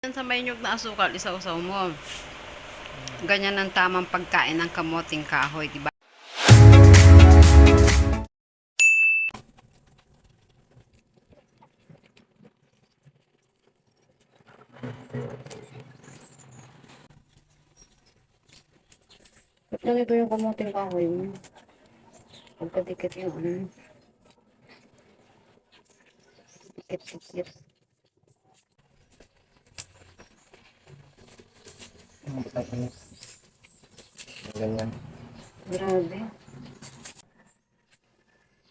Yan sa may nyug na asukal, isaw-saw mo. Ganyan ang tamang pagkain ng kamoting kahoy, di ba? Ganito yung kamoting kahoy? Pagkadikit yung ano. Dikit-dikit. Ganyan. Grabe.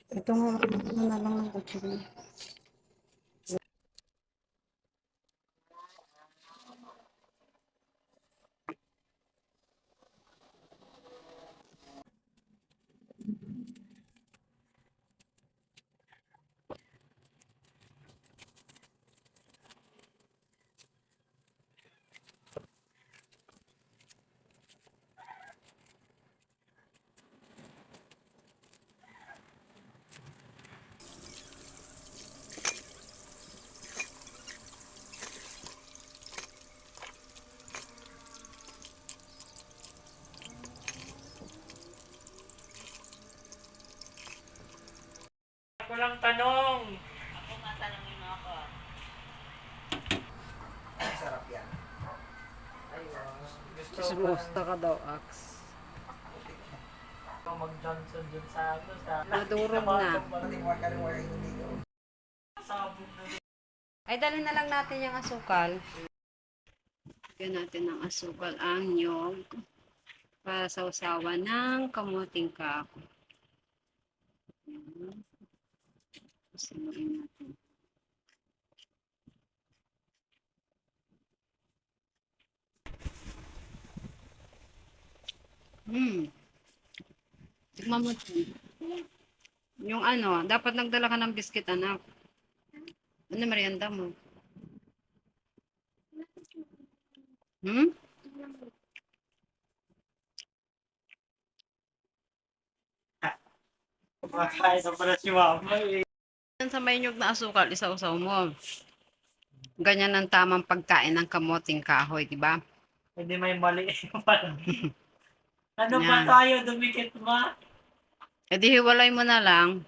Ito nga, ito na lang ng kutsili. Ako lang tanong. Sarap yan. Gusto Gusto ka daw, Ax. ko mag-Johnson dun sa ano sa Nadurog na. Ko. sabog na Ay, dali na lang natin yung asukal. Lagyan natin ng asukal ang nyog para sa usawa ng kamuting kahoy. Ayan. Hmm. Tikman mo ito. Yung ano, dapat nagdala ka ng biskit, anak. Ano merienda mo? Hmm? Makain sa pala si mama eh. Yan sa may nyug na asukal, isaw-saw mo. Ganyan ang tamang pagkain ng kamoting kahoy, di ba? Hindi may mali ano ba Yan. tayo dumikit ma? E di hiwalay mo na lang.